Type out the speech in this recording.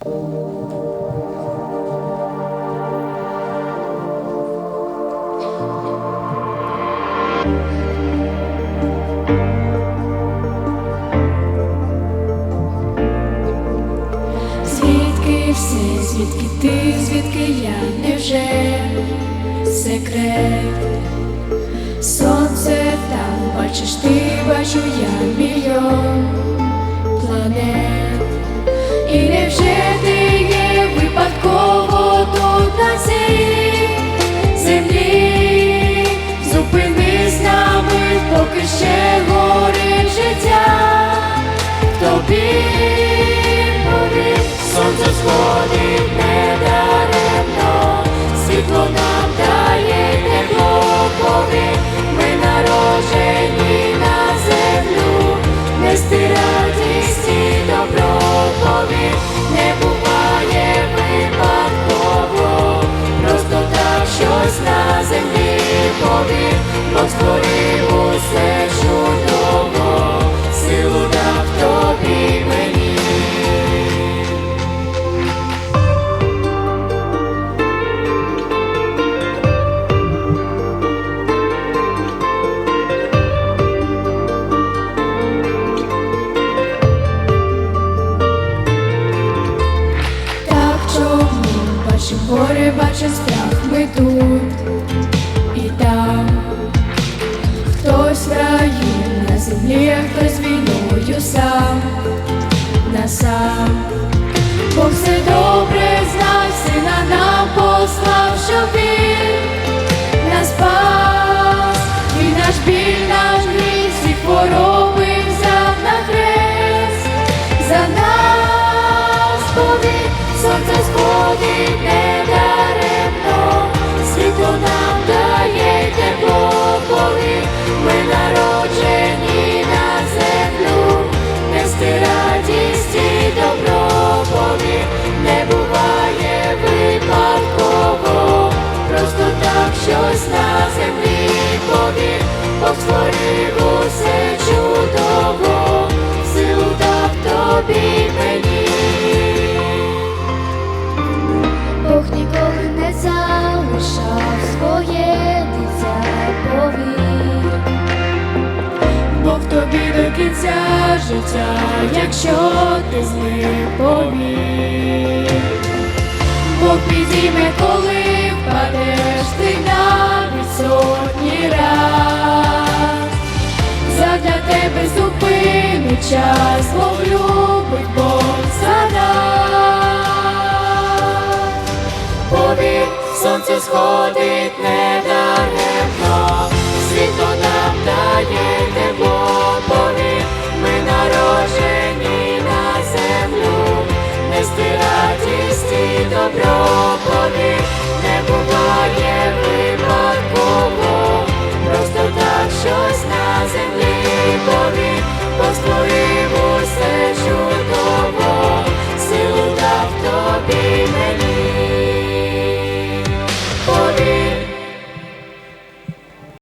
Звідки все, звідки ти, звідки я невже секрет? Сонце там бачиш ти. плаче страх ми тут і там, хтось в раю на землі, а хтось війною сам на сам, бо все добре знав, сина нам. життя, якщо ти з ним повір. Бог підійме, коли впадеш ти навіть сотні раз, задля тебе зупинить час, бо любить Бог сада, нас. Повір, сонце сходить не да. remaining.